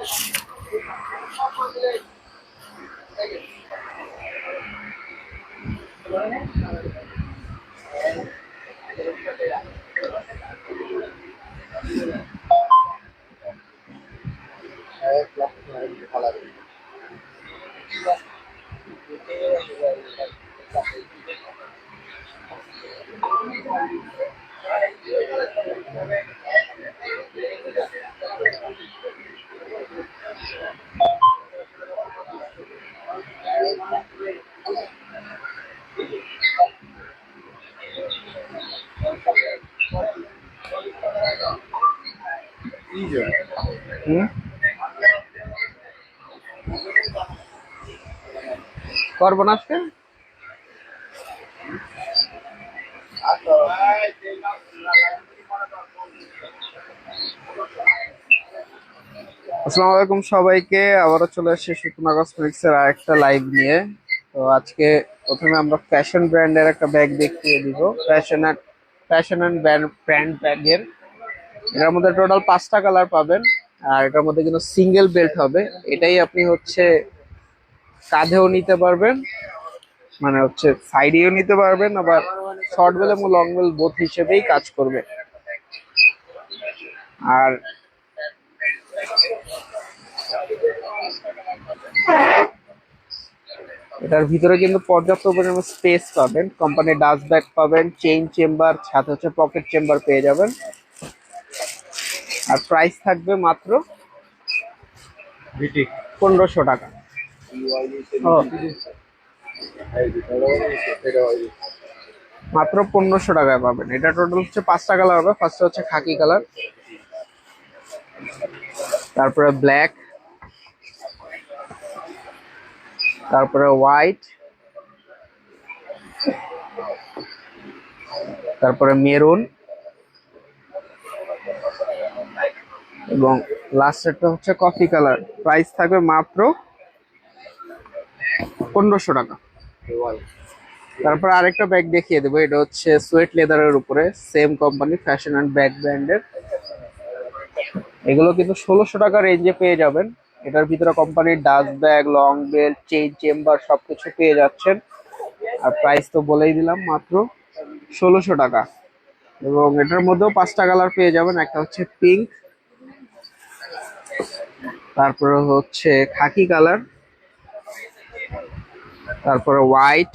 হুম করব না আজকে আসসালামু আলাইকুম সবাইকে, আবারও চলে এসেছি সুকুনা কসমেটিক্স এর আরেকটা লাইভ নিয়ে। তো আজকে প্রথমে আমরা ফ্যাশন ব্র্যান্ডের একটা ব্যাগ দেখিয়ে দিব। Fashion and fashion and brand ব্যাগের এটার মধ্যে টোটাল পাঁচটা কালার পাবেন, আর এটার মধ্যে কিন্তু সিঙ্গেল বেল্ট হবে। এটাই আপনি হচ্ছে কাঁধেও নিতে পারবেন মানে হচ্ছে সাইডেও নিতে পারবেন, আবার শর্ট বেল এবং লং বেল বোথ হিসেবেই কাজ করবে। আর এটার ভিতরে কিন্তু পর্যাপ্ত পরিমাণে স্পেস পাবেন। কোম্পানির ডাস্ট ব্যাগ পাবেন চেইন চেম্বার সাথে হচ্ছে পকেট চেম্বার পেয়ে যাবেন। আর প্রাইস থাকবে মাত্র পনেরোশো টাকা। মাত্র পনেরোশো টাকায় পাবেন। এটা টোটাল হচ্ছে পাঁচটা কালার হবে। ফার্স্টে হচ্ছে খাকি কালার তারপরে ব্ল্যাক তারপরে হোয়াইট তারপরে মেরুন এবং লাস্টেরটা হচ্ছে কফি কালার প্রাইস থাকবে মাত্র পনেরোশো টাকা। তারপর আরেকটা ব্যাগ দেখিয়ে দেবো, এটা হচ্ছে সোয়েট লেদারের উপরে same company fashion and bag ব্র্যান্ডের এগুলো কিন্তু ষোলোশো টাকা রেঞ্জে পেয়ে যাবেন। এটার ভিতরে কোম্পানির dust bag long belt chain chamber সবকিছু পেয়ে যাচ্ছেন। আর প্রাইস তো বলেই দিলাম, মাত্র ষোলোশো টাকা। এবং এটার মধ্যেও পাঁচটা কালার পেয়ে যাবেন, একটা হচ্ছে পিঙ্ক তারপরে হচ্ছে খাকি কালার, তারপরে হোয়াইট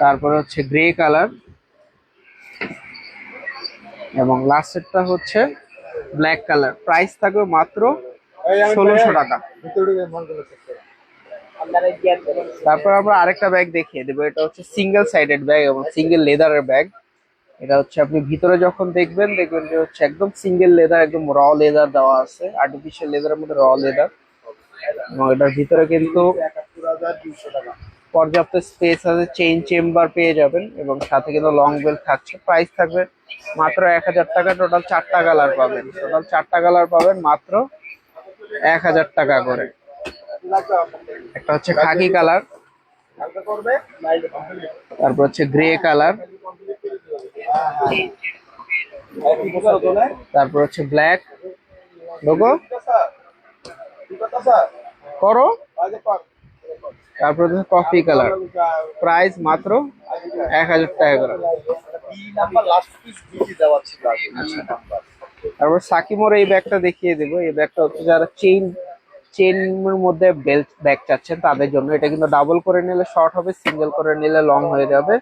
তারপরে হচ্ছে গ্রে কালার এবং লাস্টেরটা হচ্ছে ব্ল্যাক কালার। প্রাইস থাকবে মাত্র ষোলোশো টাকা। তারপর আমরা আরেকটা ব্যাগ দেখিয়ে দেবো। এটা হচ্ছে সিঙ্গেল সাইডেড ব্যাগ এবং সিঙ্গেল লেদারের ব্যাগ এটা হচ্ছে আপনি ভিতরে যখন দেখবেন দেখবেন যে হচ্ছে একদম সিঙ্গেল লেদার একদম র লেদার দেওয়া আছে। আর্টিফিশিয়াল লেদারের মধ্যে র লেদার এবং এটার ভিতরে কিন্তু পর্যাপ্ত স্পেস আছে চেইন চেম্বার পেয়ে যাবেন এবং সাথে কিন্তু লং বেল্ট থাকছে। প্রাইস থাকবে মাত্র এক হাজার টাকা টোটাল চারটা কালার পাবেন। টোটাল চারটা কালার পাবেন মাত্র এক হাজার টাকা করে। একটা হচ্ছে খাকি কালার। তারপর হচ্ছে গ্রে কালার। তারপর হচ্ছে ব্ল্যাক। লোগো। করো। তারপর হচ্ছে কফি কালার। প্রাইস মাত্র এক হাজার টাকা করে। তারপর সাকিমোর এই ব্যাগটা দেখিয়ে দেবো। এই ব্যাগটা হচ্ছে যারা চেইন চেইনের মধ্যে বেল্ট ব্যাগ চাচ্ছেন, তাদের জন্য। এটা কিন্তু ডাবল করে নিলে শর্ট হবে সিঙ্গেল করে নিলে লং হয়ে যাবে।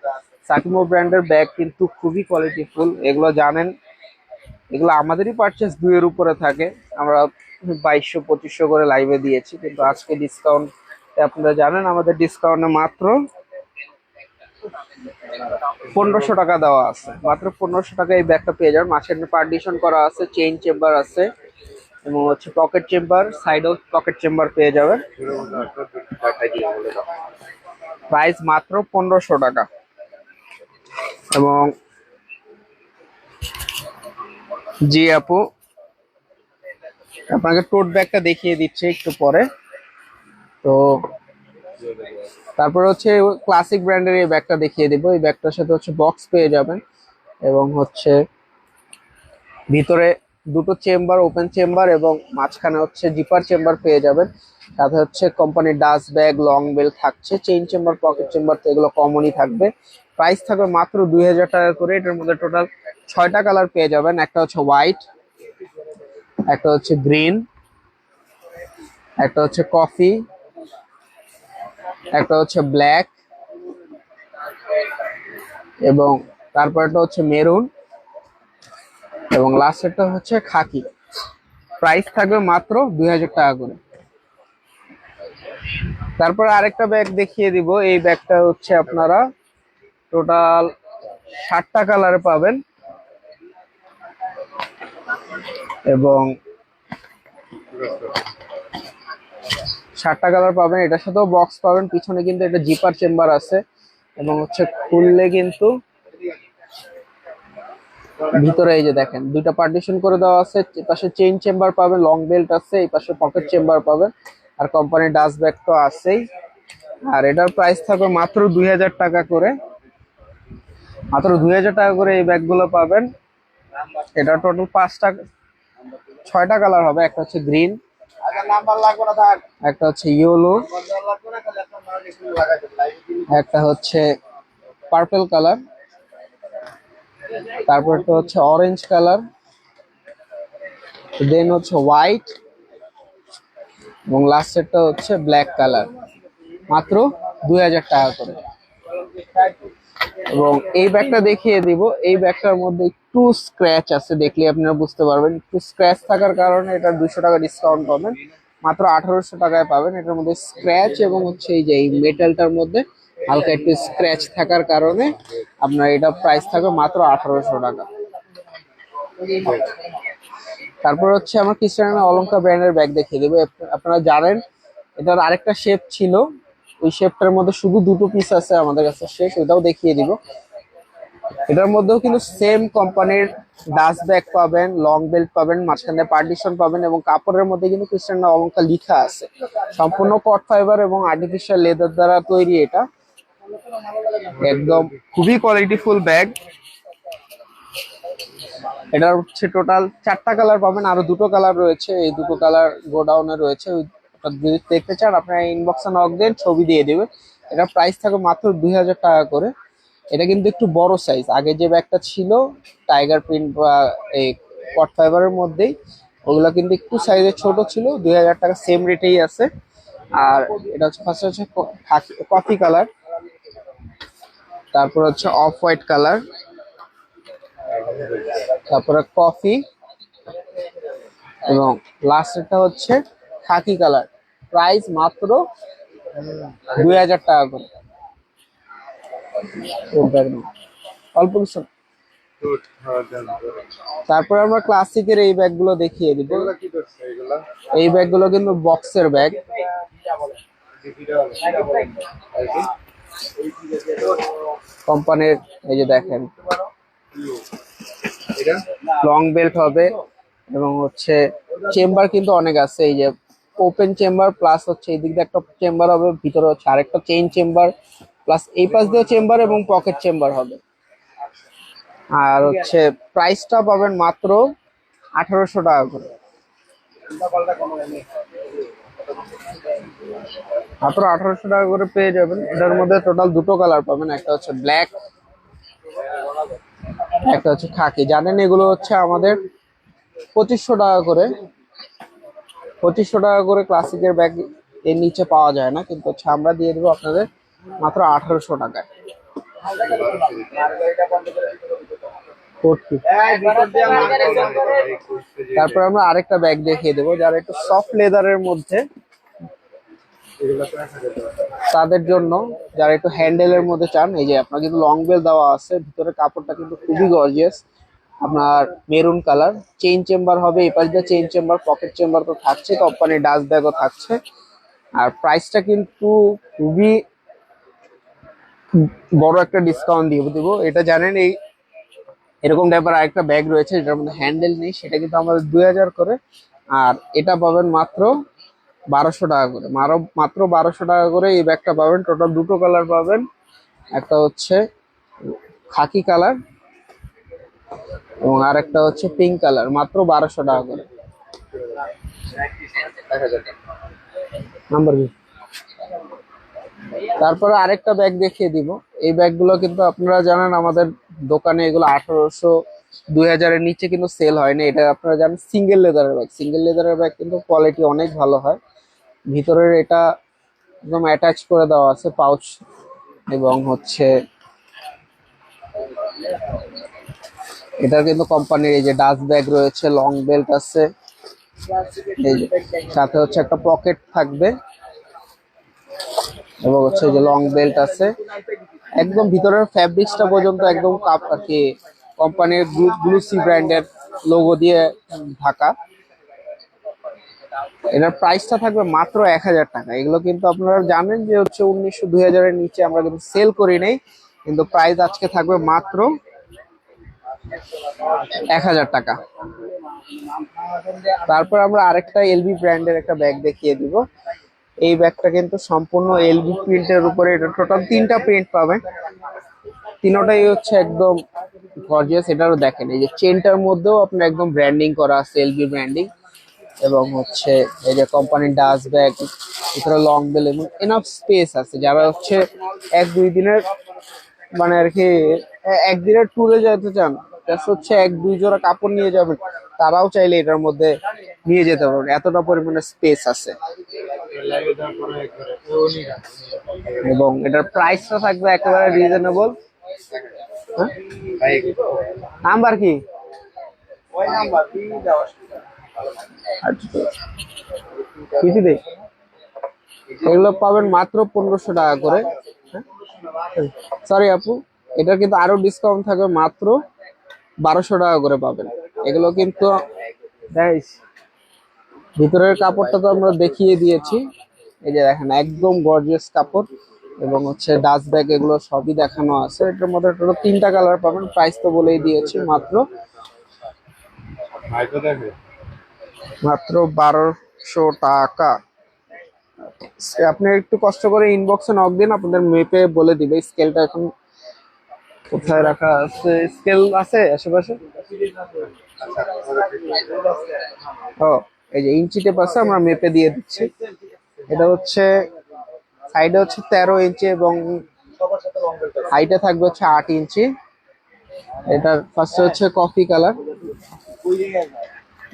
সাকিমো ব্র্যান্ডের ব্যাগ কিন্তু খুবই কোয়ালিটিফুল এগুলো জানেন, এগুলো আমাদেরই পারচেস দুইয়ের উপরে থাকে। আমরা বাইশশো, পঁচিশশো করে লাইভে দিয়েছি, কিন্তু আজকে ডিসকাউন্ট আপনারা জানেন, আমাদের ডিসকাউন্টে মাত্র পনেরোশো টাকা দেওয়া আছে। মাত্র পনেরোশো টাকা এই ব্যাগটা পেয়ে যাবেন। মাছের পার্টিশন করা আছে চেইন চেম্বার আছে। এবং হচ্ছে পকেট চেম্বার সাইডেও পকেট চেম্বার পেয়ে যাবেন। প্রাইস মাত্র পনেরোশো টাকা। এবং জি আপু, আপনাকে টোট ব্যাগটা দেখিয়ে দিচ্ছে একটু পরে। তো তারপরে হচ্ছে ক্লাসিক ব্র্যান্ডের এই ব্যাগটা দেখিয়ে দিব। এই ব্যাগটার সাথে হচ্ছে বক্স পেয়ে যাবেন। এবং হচ্ছে ভিতরে দুটো চেম্বার ওপেন চেম্বার এবং মাঝখানে হচ্ছে জিপার চেম্বার পেয়ে যাবেন। সাথে হচ্ছে কোম্পানির ডাস্ট ব্যাগ লং বেল থাকছে চেইন চেম্বার পকেট চেম্বার তো এগুলো কমনই থাকবে। প্রাইস থাকবে মাত্র দুই হাজার টাকা করে, এটার মধ্যে টোটাল ছয়টা কালার পেয়ে যাবেন। একটা হচ্ছে হোয়াইট একটা হচ্ছে গ্রিন একটা হচ্ছে কফি একটা হচ্ছে ব্ল্যাক এবং তারপরটা হচ্ছে মেরুন এবং লাস্ট লাস্টেরটা হচ্ছে খাকি। প্রাইস থাকবে মাত্র দুই হাজার টাকা করে। তারপর আরেকটা ব্যাগ দেখিয়ে দিব। এই ব্যাগটা হচ্ছে আপনারা টোটাল ষাটটা কালারে পাবেন। এবং ষাটটা কালার পাবেন। এটার সাথেও বক্স পাবেন। পিছনে কিন্তু এটা জিপার চেম্বার আছে। এবং হচ্ছে খুললে কিন্তু ভিতরে এই যে দেখেন, দুইটা পার্টিশন করে দেওয়া আছে পাশে চেইন চেম্বার পাবেন লং বেল্ট আছে, এই পাশে পকেট চেম্বার পাবেন, আর কোম্পানির ডাস্ট ব্যাগ তো আছেই। আর এটার প্রাইস থাকবে মাত্র দুই হাজার টাকা করে। মাত্র দুই হাজার টাকা করে এই ব্যাগগুলো পাবেন। এটা টোটাল পাঁচটা, ছয়টা কালার হবে, একটা হচ্ছে গ্রিন একটা হচ্ছে ইয়েলো একটা হচ্ছে পার্পল কালার তারপরটা হচ্ছে অরেঞ্জ কালার দেন হচ্ছে হোয়াইট এবং লাস্টেরটা হচ্ছে ব্ল্যাক কালার মাত্র দুই হাজার টাকা করে। এবং এই ব্যাগটা দেখিয়ে দিব, এই ব্যাগটার মধ্যে একটু স্ক্র্যাচ আছে, দেখলে আপনারা বুঝতে পারবেন। একটু স্ক্র্যাচ থাকার কারণে এটা দুশো টাকা ডিসকাউন্ট পাবেন, মাত্র আঠারোশো টাকায় পাবেন। এটার মধ্যে স্ক্র্যাচ এবং হচ্ছে এই যে এই মেটালটার মধ্যে হালকা একটু স্ক্র্যাচ থাকার কারণে আপনার এটা প্রাইস থাকবে মাত্র আঠারোশো টাকা। তারপর হচ্ছে আমার ক্রিস্টিয়ানো অলঙ্কার ব্র্যান্ডের ব্যাগ দেখিয়ে দেবো। আপনারা জানেন, এটার আরেকটা শেপ ছিল। ওই শেপটার মধ্যে শুধু দুটো পিস আছে আমাদের কাছে শেষ ওটাও দেখিয়ে দিব। এটার মধ্যেও কিন্তু সেম কোম্পানির ডাস্ট ব্যাগ পাবেন লং বেল্ট পাবেন, মাঝখানে পার্টিশন পাবেন এবং কাপড়ের মধ্যে কিন্তু ক্রিস্টিয়ানো অলঙ্কার লিখা আছে। সম্পূর্ণ কট ফাইবার এবং আর্টিফিশিয়াল লেদার দ্বারা তৈরি এটা। একদম খুবই কোয়ালিটিফুল ব্যাগ এটা হচ্ছে টোটাল চারটা কালার পাবেন, আরও দুটো কালার রয়েছে, এই দুটো কালার গোডাউনে রয়েছে। যদি দেখতে চান, আপনারা ইনবক্সে নক দেন, ছবি দিয়ে দেবে। এটা প্রাইস থাকবে মাত্র দুই হাজার টাকা করে। এটা কিন্তু একটু বড় সাইজ আগে যে ব্যাগটা ছিল টাইগার প্রিন্ট বা এই কট ফাইবারের মধ্যেই, ওগুলো কিন্তু একটু সাইজে ছোট ছিল, দুই হাজার টাকা সেম রেটেই আছে। আর এটা হচ্ছে ফার্স্ট হচ্ছে কফি কালার তারপর হচ্ছে অফ হোয়াইট কালার তারপরে কফি এবং লাস্টেরটা হচ্ছে খাকি কালার। প্রাইস মাত্র দুই হাজার টাকা করে। অল্প কিছু না। তারপরে আমরা ক্লাসিকের এই ব্যাগগুলো দেখিয়ে দিব। এই ব্যাগগুলো কিন্তু বক্সের ব্যাগ কোম্পানির এই যে দেখেন। লং বেল্ট হবে এবং হচ্ছে চেম্বার কিন্তু অনেক আছে এই যে ওপেন চেম্বার প্লাস হচ্ছে এই দিক দিয়ে একটা চেম্বার হবে ভিতরে হচ্ছে আরেকটা চেইন চেম্বার প্লাস এই পাশ দিয়ে চেম্বার এবং পকেট চেম্বার হবে। আর হচ্ছে প্রাইসটা পাবেন মাত্র আঠারোশো টাকা করে। মাত্র আঠারোশো টাকা করে পেয়ে যাবেন। এটার মধ্যে টোটাল দুটো কালার পাবেন, একটা হচ্ছে ব্ল্যাক একটা হচ্ছে খাকি জানেন এগুলো হচ্ছে আমাদের পঁচিশশো টাকা করে। পঁচিশশো টাকা করে ক্লাসিকের ব্যাগ এর নিচে পাওয়া যায় না, কিন্তু হচ্ছে আমরা দিয়ে দেবো আপনাদের মাত্র আঠারোশো টাকায়। তারপর আমরা আরেকটা ব্যাগ দেখিয়ে দেবো যারা একটু সফট লেদারের মধ্যে তাদের জন্য যারা একটু হ্যান্ডেলের মধ্যে চান এই যে আপনার কিন্তু লং বেল দেওয়া আছে ভিতরে কাপড়টা কিন্তু খুবই গর্জিয়াস আপনার মেরুন কালার চেইন চেম্বার হবে এই পাশ দিয়ে চেইন চেম্বার পকেট চেম্বার তো থাকছে কোম্পানির ডাস্ট ব্যাগও থাকছে। আর প্রাইসটা কিন্তু খুবই বড় একটা ডিসকাউন্ট দিয়ে দেবো। এটা জানেন এই এরকম টাইপের আরেকটা ব্যাগ রয়েছে যেটার মধ্যে হ্যান্ডেল নেই সেটা কিন্তু আমাদের দুই হাজার করে। আর এটা পাবেন মাত্র বারোশো টাকা করে। মারো মাত্র বারোশো টাকা করে এই ব্যাগটা পাবেন। টোটাল দুটো কালার পাবেন। একটা হচ্ছে খাকি কালার এবং আরেকটা হচ্ছে পিঙ্ক কালার মাত্র বারোশো টাকা করে। নাম্বার কি তারপরে আরেকটা ব্যাগ দেখিয়ে দিব। এই ব্যাগগুলো কিন্তু আপনারা জানেন, আমাদের দোকানে এগুলো আঠারোশো দুই হাজারের নিচে কিন্তু সেল হয় না এটা আপনারা জানেন সিঙ্গেল লেদারের ব্যাগ সিঙ্গেল লেদারের ব্যাগ কিন্তু কোয়ালিটি অনেক ভালো হয়। ভিতরের এটা একদম অ্যাটাচ করে দেওয়া আছে পাউচ এবং হচ্ছে এটা কিন্তু কোম্পানির এই যে ডাস্ট ব্যাগ রয়েছে লং বেল্ট আছে। সাথে হচ্ছে একটা পকেট থাকবে। এবং হচ্ছে যে লং বেল্ট আছে, একদম ভিতরের ফ্যাব্রিক্সটা পর্যন্ত একদম কাপ কি কোম্পানির গ্লুসি ব্র্যান্ডের লোগো দিয়ে ঢাকা। এটার প্রাইসটা থাকবে মাত্র এক হাজার টাকা। এগুলো কিন্তু আপনারা জানেন যে হচ্ছে উনিশশো দুই হাজারের নিচে আমরা কিন্তু সেল করি নেই, কিন্তু প্রাইস আজকে থাকবে মাত্র এক হাজার টাকা। তারপর আমরা আরেকটা এলবি ব্র্যান্ডের একটা ব্যাগ দেখিয়ে দিব। এই ব্যাগটা কিন্তু সম্পূর্ণ এলবি প্রিন্টের উপরে। এটা টোটাল তিনটা প্রিন্ট পাবেন। তিনোটাই হচ্ছে একদম গর্জিয়াস এটারও দেখেন। এই যে চেনটার মধ্যেও আপনার একদম ব্র্যান্ডিং করা আছে এলবি ব্র্যান্ডিং এবং হচ্ছে এই যে কোম্পানির ডাস্ট ব্যাগ এছাড়া লং বেল এবং এনাফ স্পেস আছে। যারা হচ্ছে এক দুই দিনের মানে আর কি একদিনের ট্যুরে যেতে চান, just হচ্ছে এক দুই জোড়া কাপড় নিয়ে যাবেন। তারাও চাইলে এটার মধ্যে নিয়ে যেতে পারবেন। এতটা পরিমাণে স্পেস আছে। এবং এটার প্রাইসটা থাকবে একেবারে রিজনেবল নাম্বার কি? কিছু এগুলো পাবেন মাত্র পনেরোশো টাকা করে। সরি আপু এটা কিন্তু আরও ডিসকাউন্ট থাকবে মাত্র বারোশো টাকা করে পাবেন। এগুলো কিন্তু ভিতরের কাপড়টা তো আমরা দেখিয়ে দিয়েছি। এই যে দেখেন, একদম গর্জিয়াস কাপড় এবং হচ্ছে ডাস্ট ব্যাগ এগুলো সবই দেখানো আছে। এটার মধ্যে তিনটা কালার পাবেন প্রাইস তো বলেই দিয়েছি মাত্র। মাত্র বারোশো টাকা। আপনি একটু কষ্ট করে ইনবক্সে নক দিন, আপনাদের মেপে বলে দিবে স্কেলটা এখন কোথায় রাখা আছে স্কেল আছে আশেপাশে? ও, এই যে ইঞ্চি টেপ আছে আমরা মেপে দিয়ে দিচ্ছি। এটা হচ্ছে সাইডে হচ্ছে তেরো ইঞ্চি এবং হাইটে থাকবে হচ্ছে আট ইঞ্চি। এটার ফার্স্টে হচ্ছে কফি কালার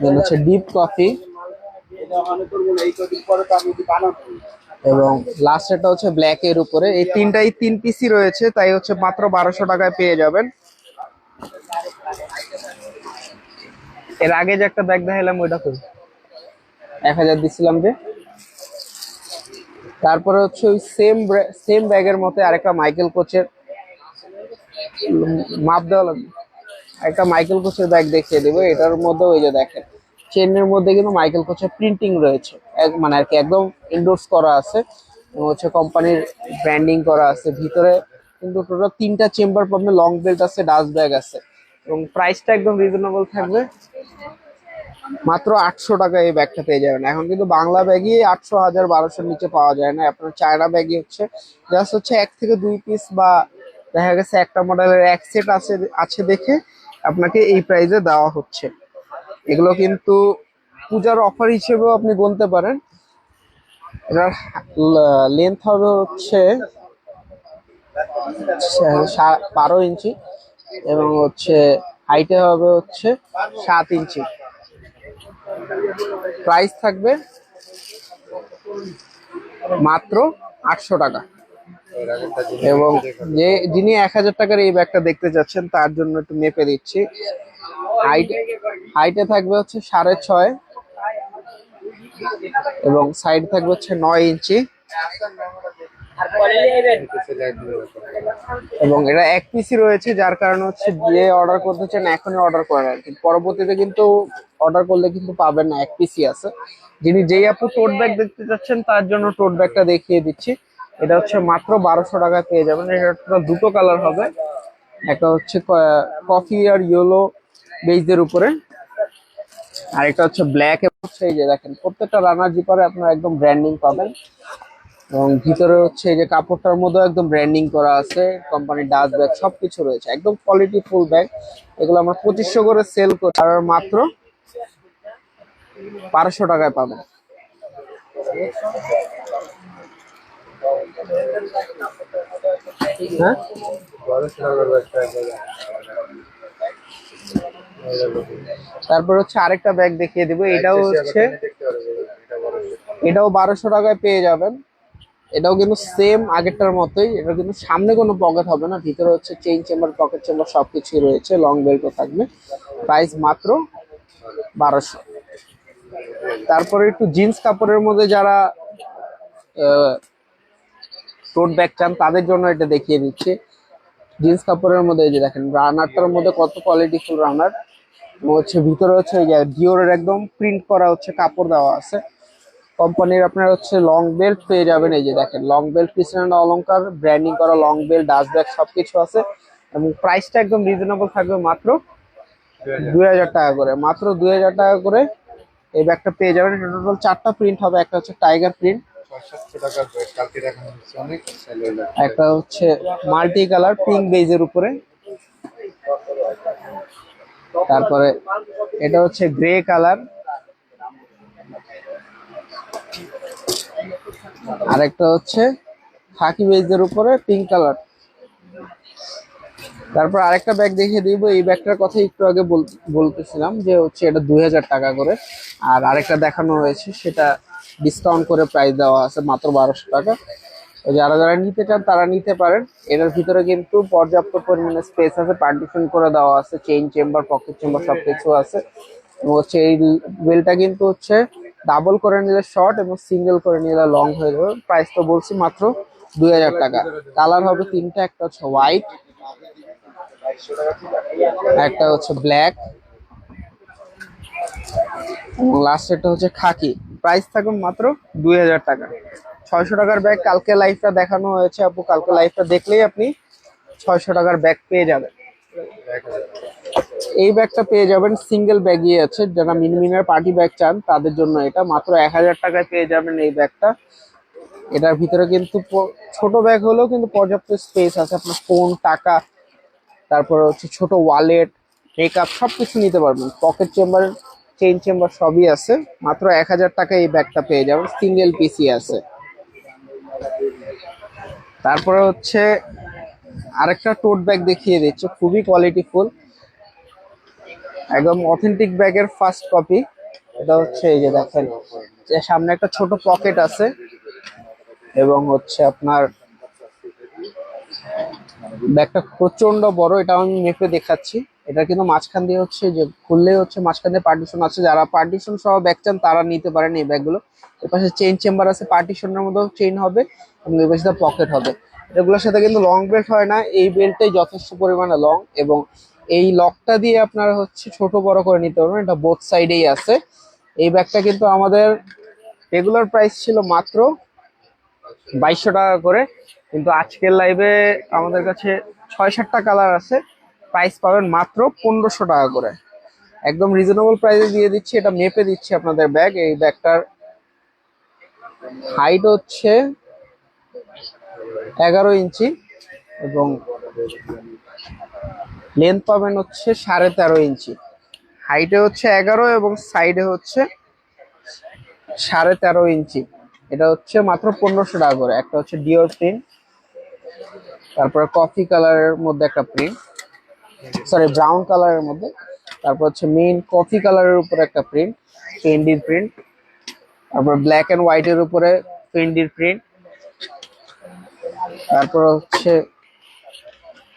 দেন হচ্ছে ডিপ কফি এবং লাস্ট এটা হচ্ছে ব্ল্যাক এর উপরে। এই তিনটাই তিন পিসি রয়েছে, তাই হচ্ছে মাত্র বারোশো টাকায় পেয়ে যাবেন। এর আগে যে একটা ব্যাগ দেখালাম ওইটা কই? এক হাজার দিছিলাম যে। তারপরে হচ্ছে ওই সেম সেম ব্যাগের মতো আরেকটা মাইকেল কোচের মাপ দেওয়া লাগবে। একটা মাইকেল কোচের ব্যাগ দেখিয়ে দেবো, এটার মধ্যে ওই যে দেখেন চেনের মধ্যে কিন্তু মাইকেল কোচের প্রিন্টিং রয়েছে। মানে আর কি একদম ইন্ডোর্স করা আছে হচ্ছে কোম্পানির ব্র্যান্ডিং করা আছে। ভিতরে কিন্তু টোটাল তিনটা চেম্বার পাবেন লং বেল্ট আছে ডাস্ট ব্যাগ আছে। এবং প্রাইসটা একদম রিজনেবল থাকবে। মাত্র আটশো টাকা এই ব্যাগটা পেয়ে যাবেন। এখন কিন্তু বাংলা ব্যাগই আটশো হাজার বারোশোর নিচে পাওয়া যায় না। আপনার চায়না ব্যাগই হচ্ছে। জাস্ট হচ্ছে এক থেকে দুই পিস বা দেখা গেছে একটা মডেলের এক সেট আছে আছে দেখে আপনাকে এই প্রাইসে দেওয়া হচ্ছে। এগুলো কিন্তু পূজার অফার হিসেবেও আপনি গুনতে পারেন। এটার লেন্থ হবে হচ্ছে বারো ইঞ্চি এবং হচ্ছে হাইটে হবে হচ্ছে সাত ইঞ্চি। প্রাইস থাকবে মাত্র আটশো টাকা। এবং যে যিনি এক হাজার টাকার এই ব্যাগটা দেখতে যাচ্ছেন, তার জন্য একটু মেপে দিচ্ছি। হাইট হাইটে থাকবে হচ্ছে সাড়ে ছয় এবং সাইড থাকবে হচ্ছে নয় ইঞ্চি। এবং এটা এক পিসি রয়েছে যার কারণে হচ্ছে যে অর্ডার করতে চান এখনই অর্ডার করেন আর কি পরবর্তীতে কিন্তু অর্ডার করলে কিন্তু পাবেন না এক পিসি আছে। যিনি যেই আপু টোট ব্যাগ দেখতে চাচ্ছেন তার জন্য টোট ব্যাগটা দেখিয়ে দিচ্ছি। এটা হচ্ছে মাত্র বারোশো টাকায় পেয়ে যাবেন। এটা দুটো কালার হবে। একটা হচ্ছে কফি আর ইয়েলো বেজদের উপরে। আর একটা হচ্ছে ব্ল্যাক হচ্ছে এই যে দেখেন প্রত্যেকটা রানার জিপারে আপনারা একদম ব্র্যান্ডিং পাবেন। এবং ভিতরে হচ্ছে যে কাপড়টার মধ্যে একদম ব্র্যান্ডিং করা আছে কোম্পানির ডাস্ট ব্যাগ সবকিছু রয়েছে, একদম কোয়ালিটি ফুল ব্যাগ এগুলো আমরা পঁচিশশো করে সেল করি, আর মাত্র বারোশো টাকায় পাবেন হ্যাঁ? তারপর হচ্ছে আরেকটা ব্যাগ দেখিয়ে দিব, এটাও হচ্ছে, এটাও বারোশো টাকায় পেয়ে যাবেন। এটাও কিন্তু সেম আগেরটার মতোই, এটা কিন্তু সামনে কোনো পকেট হবে না, ভিতরে হচ্ছে চেইন চেম্বার পকেট চেম্বার সবকিছুই রয়েছে লং বেল্টও থাকবে। প্রাইস মাত্র বারোশো। তারপরে একটু জিন্স কাপড়ের মধ্যে যারা টোট ব্যাগ চান, তাদের জন্য এটা দেখিয়ে দিচ্ছি। জিন্স কাপড়ের মধ্যে যে দেখেন রানারটার মধ্যে কত কোয়ালিটি ফুল রানার হচ্ছে ভিতরে হচ্ছে ডিওরের একদম প্রিন্ট করা হচ্ছে কাপড় দেওয়া আছে। কোম্পানির আপনার হচ্ছে লং বেল্ট পেয়ে যাবেন এই যে দেখেন লং বেল্ট কৃষ্ণ অলংকার ব্র্যান্ডিং করা লং বেল্ট ডাস্ট ব্যাগ সবকিছু আছে এবং প্রাইসটা একদম রিজনেবল থাকবে মাত্র দুই হাজার টাকা করে মাত্র দুই হাজার টাকা করে এই ব্যাগটা পেয়ে যাবেন। টোটাল চারটা প্রিন্ট হবে একটা হচ্ছে টাইগার প্রিন্ট একটা হচ্ছে মাল্টি কালার পিঙ্ক বেজের উপরে। তারপরে এটা হচ্ছে গ্রে কালার আরেকটা হচ্ছে খাকি বেজের উপরে পিঙ্ক কালার তারপর আরেকটা ব্যাগ দেখিয়ে দিব, এই ব্যাগটার কথা একটু আগে বল- বলতেছিলাম যে হচ্ছে এটা দুই হাজার টাকা করে। আর আরেকটা দেখানো হয়েছে, সেটা ডিসকাউন্ট করে প্রাইস দেওয়া আছে মাত্র বারোশো টাকা। যারা যারা নিতে চান, তারা নিতে পারেন। এটার ভিতরে কিন্তু পর্যাপ্ত পরিমাণে স্পেস আছে পার্টিশন করে দেওয়া আছে চেইন চেম্বার পকেট চেম্বার সব কিছু আছে। এবং হচ্ছে এই বেলটা কিন্তু হচ্ছে ডাবল করে নিলে শর্ট এবং সিঙ্গেল করে নিলে লং হয়ে যাবে। প্রাইস তো বলছি মাত্র দুই হাজার টাকা। কালার হবে তিনটা, একটা হচ্ছে হোয়াইট একটা হচ্ছে ব্ল্যাক লাস্টেরটা হচ্ছে খাকি প্রাইস থাকবে মাত্র দুই হাজার টাকা। ছয়শো টাকার ব্যাগ কালকে লাইফটা দেখানো হয়েছে আপু। কালকে লাইফটা দেখলেই আপনি ছয়শো টাকার ব্যাগ পেয়ে যাবেন। এই ব্যাগটা পেয়ে যাবেন সিঙ্গেল ব্যাগই আছে। যারা মিনমিনের পার্টি ব্যাগ চান, তাদের জন্য এটা। মাত্র এক হাজার টাকায় পেয়ে যাবেন এই ব্যাগটা। এটার ভিতরে কিন্তু ছোট ব্যাগ হলেও কিন্তু পর্যাপ্ত স্পেস আছে। আপনার ফোন টাকা, তারপর হচ্ছে ছোট ওয়ালেট মেকআপ সবকিছু নিতে পারবেন। পকেট চেম্বার চেইন চেম্বার সবই আছে। মাত্র এক হাজার টাকায় এই ব্যাগটা পেয়ে যাবেন। সিঙ্গেল পিসি আছে। তারপরে হচ্ছে আরেকটা টোট ব্যাগ দেখিয়ে দিচ্ছে। খুবই কোয়ালিটিফুল একদম অথেন্টিক ব্যাগের ফার্স্ট কপি এটা হচ্ছে এই যে দেখেন যে সামনে একটা ছোট পকেট আছে। এবং হচ্ছে আপনার ব্যাগটা প্রচণ্ড বড়, এটা আমি মেপে দেখাচ্ছি। এটা কিন্তু মাঝখান দিয়ে হচ্ছে যে খুললে হচ্ছে মাঝখান দিয়ে পার্টিশন আছে। যারা পার্টিশন সহ ব্যাগ চান, তারা নিতে পারেন এই ব্যাগগুলো। এর পাশে চেইন চেম্বার আছে পার্টিশনের মধ্যেও চেইন হবে এবং এর পাশে পকেট হবে। এগুলোর সাথে কিন্তু লং বেল্ট হয় না, এই বেল্টটাই যথেষ্ট পরিমাণে লং এবং এই লকটা দিয়ে আপনারা হচ্ছে ছোট বড় করে নিতে পারবেন। এটা বোথ সাইডেই আছে। এই ব্যাগটা কিন্তু আমাদের রেগুলার প্রাইস ছিল মাত্র বাইশশো টাকা করে। কিন্তু আজকের লাইভে আমাদের কাছে ছয় সাতটা কালার আছে। প্রাইস পাবেন মাত্র পনেরোশো টাকা করে। একদম রিজনেবল প্রাইসে দিয়ে দিচ্ছি। এটা মেপে দিচ্ছি আপনাদের ব্যাগ এই ব্যাগটার হাইট হচ্ছে এগারো ইঞ্চি এবং লেন্থ পাবেন হচ্ছে সাড়ে তেরো ইঞ্চি। হাইটে হচ্ছে এগারো এবং সাইডে হচ্ছে সাড়ে তেরো ইঞ্চি। এটা হচ্ছে মাত্র পনেরোশো টাকা করে। একটা হচ্ছে ডিওর প্রিন্ট তারপরে কফি কালারের মধ্যে একটা প্রিন্ট সরি ব্রাউন কালারের মধ্যে, তারপর হচ্ছে মেইন কফি কালারের উপরে একটা প্রিন্ট পেন্ডির প্রিন্ট তারপর ব্ল্যাক অ্যান্ড হোয়াইটের উপরে পেন্ডির প্রিন্ট তারপর হচ্ছে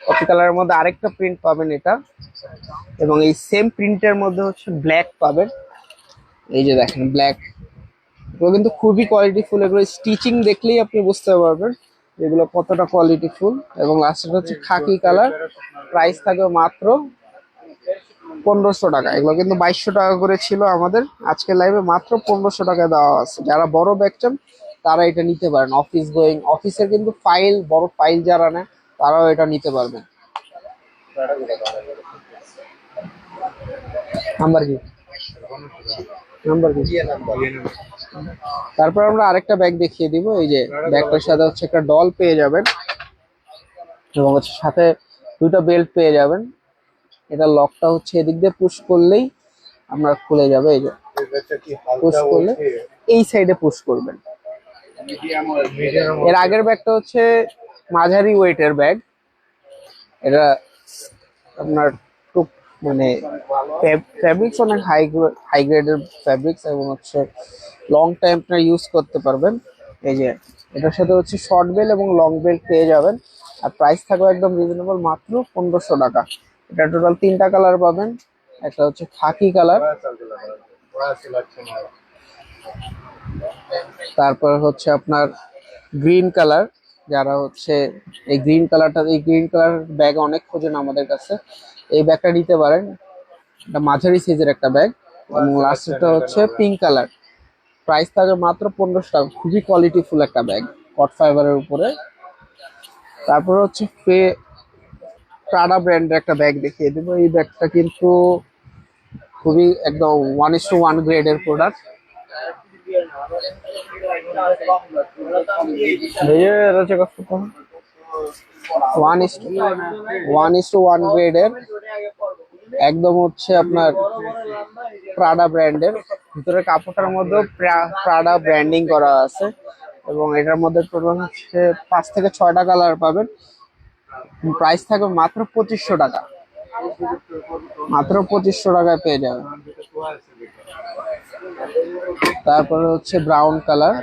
কফি কালারের মধ্যে আরেকটা প্রিন্ট পাবেন এটা। এবং এই সেম প্রিন্টের মধ্যে হচ্ছে ব্ল্যাক পাবেন। এই যে দেখেন ব্ল্যাক এগুলো কিন্তু খুবই কোয়ালিটিফুল এগুলো স্টিচিং দেখলেই আপনি বুঝতে পারবেন এগুলো কতটা কোয়ালিটিফুল এবং লাস্টের হচ্ছে খাকি কালার প্রাইস থাকবে মাত্র পনেরোশো টাকা। এগুলো কিন্তু বাইশশো টাকা করে ছিল আমাদের। আজকের লাইভে মাত্র পনেরোশো টাকায় দেওয়া আছে। যারা বড় ব্যাগ চান, তারা এটা নিতে পারেন। অফিস গোয়িং অফিসের কিন্তু ফাইল বড় ফাইল যারা নেয় তারাও এটা নিতে পারবেন নাম্বার কি তারপর আমরা আরেকটা ব্যাগ দেখিয়ে দিব। এই যে ব্যাগটার সাথে হচ্ছে একটা ডল পেয়ে যাবেন। এবং হচ্ছে সাথে দুটো বেল্ট পেয়ে যাবেন। এটা লকটা হচ্ছে এদিক দিয়ে পুশ করলেই আপনার খুলে যাবে। এই যে পুশ করলে এই সাইডে পুশ করবেন। এর আগের ব্যাগটা হচ্ছে মাঝারি ওয়েটের ব্যাগ এটা আপনার খুব মানে ফ্যাব্রিক্স অনেক হাই হাই গ্রেডের ফ্যাব্রিক্স এবং হচ্ছে লং টাইম আপনার ইউজ করতে পারবেন। এই যে, এটার সাথে হচ্ছে শর্ট বেল এবং লং বেল পেয়ে যাবেন। আর প্রাইস থাকবে একদম রিজনেবল মাত্র পনেরোশো টাকা। এটা টোটাল তিনটা কালার পাবেন। একটা হচ্ছে খাকি কালার তারপর হচ্ছে আপনার গ্রিন কালার যারা হচ্ছে এই গ্রিন কালারটা এই গ্রিন কালার ব্যাগ অনেক খোঁজেন আমাদের কাছে। এই ব্যাগটা নিতে পারেন। এটা মাঝারি সাইজের একটা ব্যাগ এবং লাস্টটা হচ্ছে পিঙ্ক কালার প্রাইস থাকে মাত্র পনেরোশো টাকা। খুবই কোয়ালিটিফুল একটা ব্যাগ কট ফাইবারের উপরে। তারপরে হচ্ছে ফে প্রাডা ব্র্যান্ডের একটা ব্যাগ দেখিয়ে দেবো। এই ব্যাগটা কিন্তু খুবই একদম ওয়ান ইস টু ওয়ান গ্রেডের product one is one is to one গ্রেডের একদম হচ্ছে আপনার প্রাডা ব্র্যান্ডের ভিতরে কাপড়টার মধ্যেও প্রাডা ব্র্যান্ডিং করা আছে। এবং এটার মধ্যে টোটাল হচ্ছে পাঁচ থেকে ছয়টা কালার পাবেন। প্রাইস থাকবে মাত্র পঁচিশশো টাকা। মাত্র পঁচিশশো টাকায় পেয়ে যাবেন। তারপরে হচ্ছে ব্রাউন কালার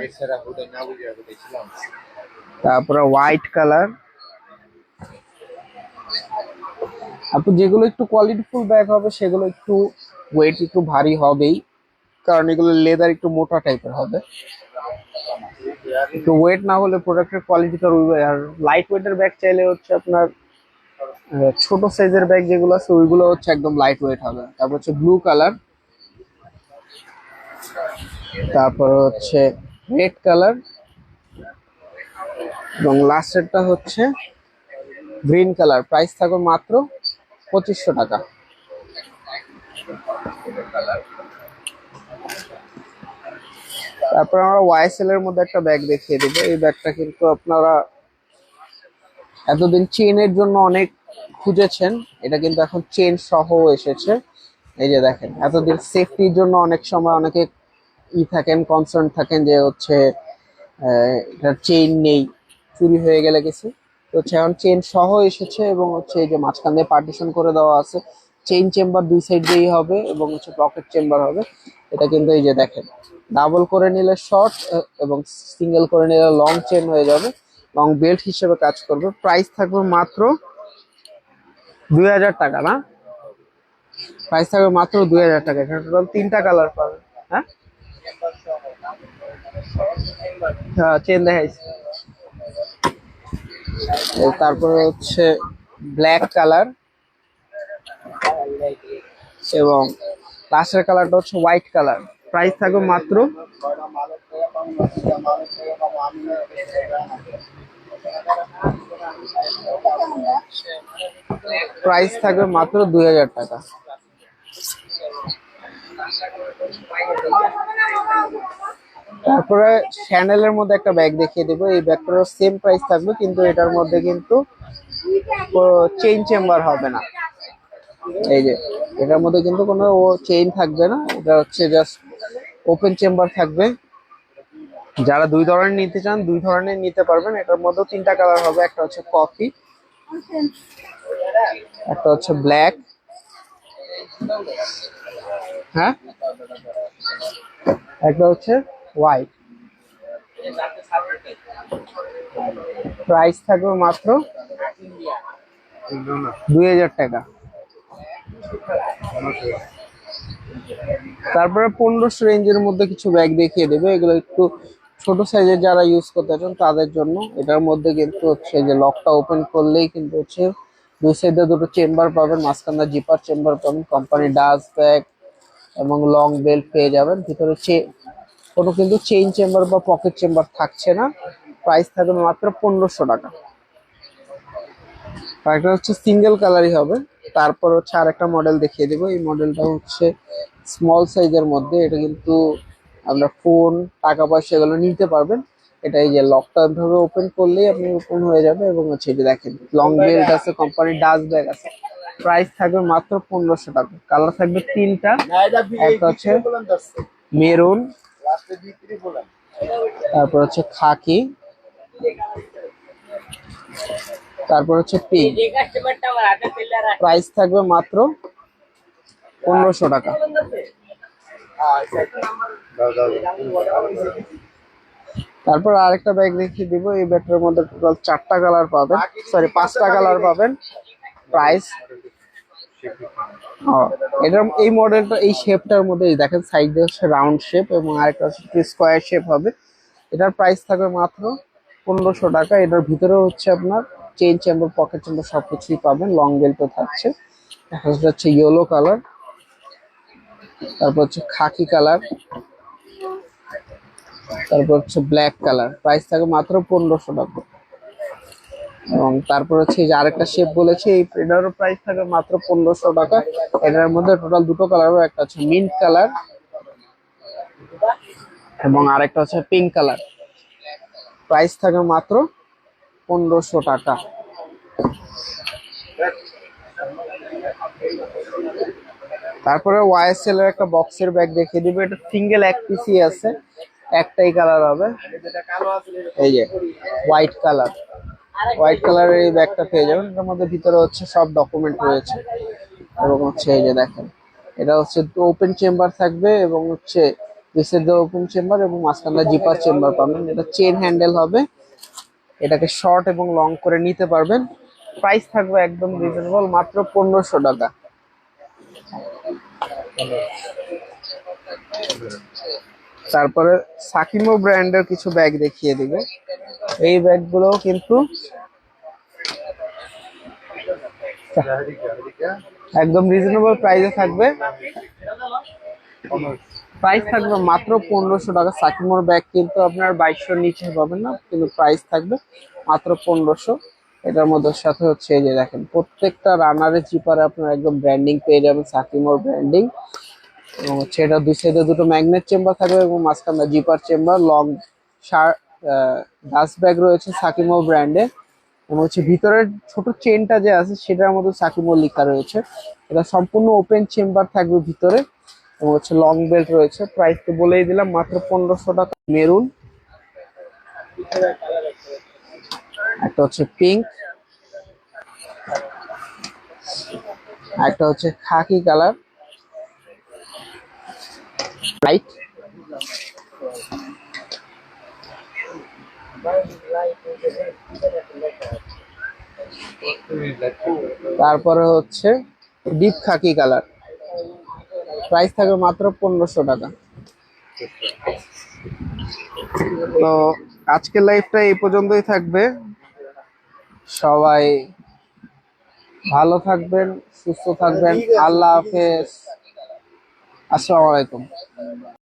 তারপরে হোয়াইট কালার আপনি যেগুলো একটু কোয়ালিটিফুল ব্যাগ হবে, সেগুলো একটু ওয়েট একটু ভারী হবেই। কারণ এগুলো লেদার একটু মোটা টাইপের হবে। একটু ওয়েট না হলে প্রোডাক্টের কোয়ালিটি তো রইবে আর লাইট ওয়েটের ব্যাগ চাইলে হচ্ছে আপনার ছোট সাইজের ব্যাগ যেগুলো আছে, ওইগুলো হচ্ছে একদম লাইট ওয়েট হবে। তারপর হচ্ছে ব্লু কালার তারপর হচ্ছে রেড কালার এবং লাস্টেরটা হচ্ছে গ্রিন কালার প্রাইস থাকবে মাত্র পঁচিশশো টাকা। তারপর আমরা ওয়াইসেল এর মধ্যে একটা ব্যাগ দেখিয়ে দেবো। এই ব্যাগটা কিন্তু আপনারা এতদিন চেনের জন্য অনেক খুঁজেছেন, এটা কিন্তু এখন চেন সহ এসেছে। এই যে দেখেন, এতদিন সেফটির জন্য অনেক সময় অনেকে ই থাকেন কনসার্ন থাকেন যে হচ্ছে এটার চেইন নেই, চুরি হয়ে গেলে কিছু তো হচ্ছে এখন চেন সহ এসেছে এবং হচ্ছে এই যে মাঝখান দিয়ে পার্টিশন করে দেওয়া আছে। চেইন চেম্বার দুই সাইড দিয়েই হবে এবং হচ্ছে পকেট চেম্বার হবে। এটা কিন্তু এই যে দেখেন ডাবল করে নিলে শর্ট এবং সিঙ্গেল করে নিলে লং চেন হয়ে যাবে। লং বেল্ট হিসেবে কাজ করবে। প্রাইস থাকবে মাত্র দুই হাজার টাকা, না? প্রাইস থাকবে মাত্র দুই হাজার টাকা। এখানে টোটাল তিনটা কালার পাবে হ্যাঁ? হ্যাঁ চেন দেখাইছি। তারপরে হচ্ছে ব্ল্যাক কালার এবং লাস্টের কালারটা হচ্ছে হোয়াইট কালার প্রাইস থাকবে মাত্র প্রাইস থাকবে মাত্র দুই হাজার টাকা। তারপরে স্যান্ডেলের মধ্যে একটা ব্যাগ দেখিয়ে দেবো। এই ব্যাগটারও সেম প্রাইস থাকবে, কিন্তু এটার মধ্যে কিন্তু চেইন চেম্বার হবে না। এই যে, এটার মধ্যে কিন্তু কোনো ও চেইন থাকবে না। এটা হচ্ছে জাস্ট ওপেন চেম্বার থাকবে। যারা দুই ধরনের নিতে চান, দুই ধরনের নিতে পারবেন। এটার মধ্যে তিনটা কালার হবে, একটা হচ্ছে কফি একটা হচ্ছে ব্ল্যাক হ্যাঁ? একটা হচ্ছে হোয়াইট প্রাইস থাকবে মাত্র দুই হাজার টাকা। তারপরে পনেরোশো রেঞ্জের মধ্যে কিছু ব্যাগ দেখিয়ে দেবে। এগুলো একটু ছোট সাইজের যারা ইউজ করতে চান তাদের জন্য। এটার মধ্যে কিন্তু হচ্ছে যে লকটা ওপেন করলেই কিন্তু হচ্ছে দুই সাইডে দুটো চেম্বার পাবেন মাঝখানে জিপার চেম্বার পাবেন কোম্পানি ডাস ব্যাগ এবং লং বেল্ট পেয়ে যাবেন। ভিতরে কোনো কিন্তু চেইন চেম্বার বা পকেট চেম্বার থাকছে না। প্রাইস থাকবে মাত্র পনেরোশো টাকা। আর একটা হচ্ছে সিঙ্গেল কালারই হবে। তারপর হচ্ছে আরেকটা মডেল দেখিয়ে দেবো। এই মডেলটা হচ্ছে স্মল সাইজের মধ্যে। এটা কিন্তু আপনার ফোন টাকা পয়সা এগুলো নিতে পারবেন। এটা এই যে লকটা ভাবে ওপেন করলেই আপনি ওপেন হয়ে যাবে এবং হচ্ছে এটা দেখেন লং বেল্ট আছে কোম্পানির ডাস্ট ব্যাগ আছে। প্রাইস থাকবে মাত্র পনেরোশো টাকা। কালার থাকবে তিনটা। একটা হচ্ছে মেরুন তারপর হচ্ছে খাকি। তারপর হচ্ছে পিঙ্ক প্রাইস থাকবে মাত্র পনেরোশো টাকা। তারপর আরেকটা ব্যাগ দেখিয়ে দিব, এই ব্যাগটার মধ্যে টোটাল চারটা কালার পাবেন। সরি পাঁচটা কালার পাবেন। প্রাইস এটার এই মডেলটা, এই শেপটার মধ্যে দেখেন সাইড দিয়ে হচ্ছে রাউন্ড শেপ এবং আরেকটা হচ্ছে স্কোয়ার শেপ হবে। এটার প্রাইস থাকবে মাত্র পনেরোশো টাকা। এটার ভিতরে হচ্ছে আপনার চেন চেম্বার পকেট চেম্বার সব কিছুই পাবেন লং বেল্টও থাকছে। দেখা যাচ্ছে ইয়েলো কালার তারপর হচ্ছে খাকি কালার তারপর হচ্ছে ব্ল্যাক কালার প্রাইস থাকে মাত্র পনেরোশো টাকা। এবং তারপর হচ্ছে যে আরেকটা শেপ বলেছি, এই এটারও প্রাইস থাকে মাত্র পনেরোশো টাকা। এটার মধ্যে টোটাল দুটো কালার একটা হচ্ছে মিন্ট কালার এবং আরেকটা হচ্ছে পিঙ্ক কালার প্রাইস থাকে মাত্র পনেরোশো টাকা। তারপরে ওয়াইএসএল এর একটা বক্সের ব্যাগ দেখিয়ে দিবে, এটা সিঙ্গেল এক পিসই আছে, একটাই কালার হবে। এই যে হোয়াইট কালার হোয়াইট কালারের এই ব্যাগটা পেয়ে যাবেন। এটার মধ্যে ভিতরে হচ্ছে সব ডকুমেন্ট রয়েছে। এবং হচ্ছে এই যে দেখেন। এটা হচ্ছে ওপেন চেম্বার থাকবে এবং হচ্ছে নিচের ওপেন চেম্বার এবং মাঝখানে জিপার চেম্বার পাবেন। এটা চেন হ্যান্ডেল হবে। এটাকে শর্ট এবং লং করে নিতে পারবেন। প্রাইস থাকবে একদম রিজনেবল মাত্র পনেরোশো টাকা। তারপরে সাকিমো ব্র্যান্ডের কিছু ব্যাগ দেখিয়ে দিব। এই ব্যাগগুলো কিন্তু একদম রিজনেবল প্রাইসে থাকবে। প্রাইস থাকবে মাত্র পনেরোশো টাকা। সাকিমোর ব্যাগ কিন্তু আপনার বাইশশোর নিচে পাবেন না, কিন্তু প্রাইস থাকবে মাত্র পনেরোশো। এটার মধ্যে সাথে হচ্ছে এই যে দেখেন, প্রত্যেকটা রানারের চিপারে আপনার একদম ব্র্যান্ডিং পেয়ে যাবেন সাকিমোর ব্র্যান্ডিং এবং হচ্ছে এটা দুই সাইডে দুটো ম্যাগনেট চেম্বার থাকবে এবং মাঝখানে zipper chamber long short dust bag রয়েছে সাকিমো ব্র্যান্ডে এবং হচ্ছে ভিতরের ছোট চেনটা যে আছে, সেটার মধ্যে সাকিমো লেখা রয়েছে। এটা সম্পূর্ণ ওপেন চেম্বার থাকবে ভিতরে। এবং হচ্ছে লং বেল্ট রয়েছে। প্রাইস তো বলেই দিলাম, মাত্র পনেরোশো টাকা। মেরুন। একটা হচ্ছে পিঙ্ক একটা হচ্ছে খাকি কালার লাইট তারপরে হচ্ছে ডিপ খাকি কালার প্রাইস থাকবে মাত্র পনেরোশো টাকা। তো আজকের লাইফটা এই পর্যন্তই থাকবে। সবাই ভালো থাকবেন, সুস্থ থাকবেন। আল্লাহ হাফেজ। আসসালামু আলাইকুম।